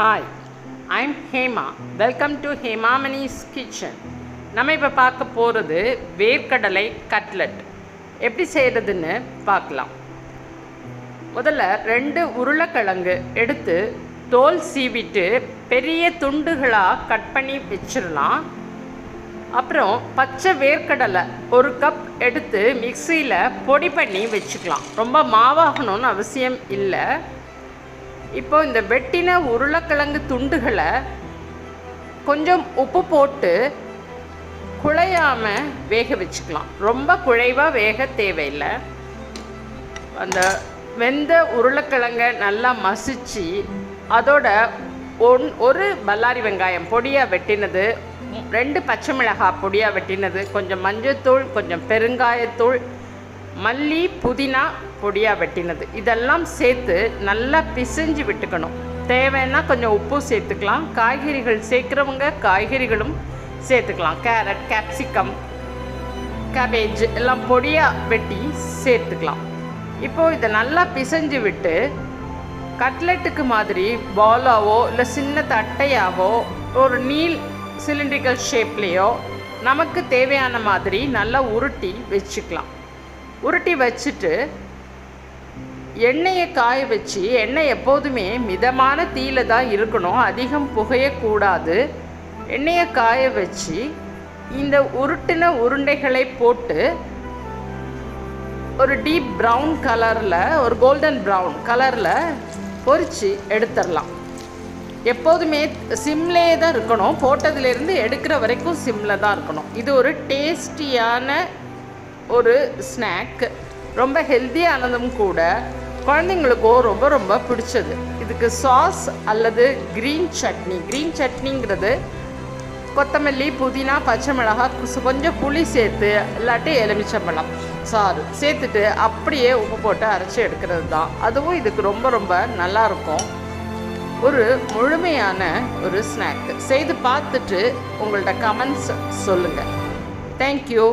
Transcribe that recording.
Hi I'm Hema welcome to Hemamani's kitchen நம்ம இப்போ பார்க்க போகிறது வேர்க்கடலை கட்லட் எப்படி செய்கிறதுன்னு பார்க்கலாம். முதல்ல ரெண்டு உருளைக்கிழங்கு எடுத்து தோல் சீவிட்டு பெரிய துண்டுகளாக கட் பண்ணி வச்சிடலாம். அப்புறம் பச்சை வேர்க்கடலை ஒரு கப் எடுத்து மிக்சியில் பொடி பண்ணி வச்சுக்கலாம். ரொம்ப மாவாகணும்னு அவசியம் இல்லை. இப்போ இந்த வெட்டின உருளைக்கிழங்கு துண்டுகளை கொஞ்சம் உப்பு போட்டு குழையாமல் வேக வச்சுக்கலாம். ரொம்ப குழைவாக வேக தேவையில்லை. அந்த வெந்த உருளைக்கிழங்க நல்லா மசிச்சு அதோட ஒன் ஒரு பல்லாரி வெங்காயம் பொடியாக வெட்டினது ரெண்டு பச்சை மிளகாய் பொடியாக வெட்டினது கொஞ்சம் மஞ்சத்தூள் கொஞ்சம் பெருங்காயத்தூள் மல்லி புதினா பொடியாக வெட்டினது. இதெல்லாம் சேர்த்து நல்லா பிசைஞ்சு விட்டுக்கணும். தேவைன்னா கொஞ்சம் உப்பு சேர்த்துக்கலாம். காய்கறிகள் சேர்க்குறவங்க காய்கறிகளும் சேர்த்துக்கலாம். கேரட் கேப்சிகம் கேபேஜ் எல்லாம் பொடியாக வெட்டி சேர்த்துக்கலாம். இப்போது இதை நல்லா பிசைஞ்சு விட்டு கட்லெட்டுக்கு மாதிரி பாலாவோ இல்லை சின்ன தட்டையாவோ ஒரு நீல் சிலிண்ட்ரிக்கல் ஷேப்லேயோ நமக்கு தேவையான மாதிரி நல்லா உருட்டி வச்சுக்கலாம். உருட்டி வச்சுட்டு எண்ணெயை காய வச்சு எண்ணெய் எப்போதுமே மிதமான தீயில தான் இருக்கணும். அதிகம் புகையக்கூடாது. எண்ணெயை காய வச்சு இந்த உருட்டின உருண்டைகளை போட்டு ஒரு டீப் ப்ரௌன் கலரில் ஒரு கோல்டன் ப்ரௌன் கலரில் பொறிச்சு எடுத்துடலாம். எப்போதுமே சிம்லே தான் இருக்கணும். போட்டதுலேருந்து எடுக்கிற வரைக்கும் சிம்மில் தான் இருக்கணும். இது ஒரு டேஸ்டியான ஒரு ஸ்நாக் ரொம்ப ஹெல்த்தியானதும் கூட குழந்தைங்களுக்கோ ரொம்ப ரொம்ப பிடிச்சது. இதுக்கு சாஸ் அல்லது க்ரீன் சட்னி. க்ரீன் சட்னிங்கிறது கொத்தமல்லி புதினா பச்சை மிளகாய் கொஞ்சம் புளி சேர்த்து இல்லாட்டி எலுமிச்சம்பழம் சாறு சேர்த்துட்டு அப்படியே உப்பு போட்டு அரைச்சி எடுக்கிறது தான் அதுவும் இதுக்கு ரொம்ப ரொம்ப நல்லாயிருக்கும். ஒரு முழுமையான ஒரு ஸ்நாக் செய்து பார்த்துட்டு உங்கள்ட்ட கமெண்ட்ஸ் சொல்லுங்கள் தேங்க்யூ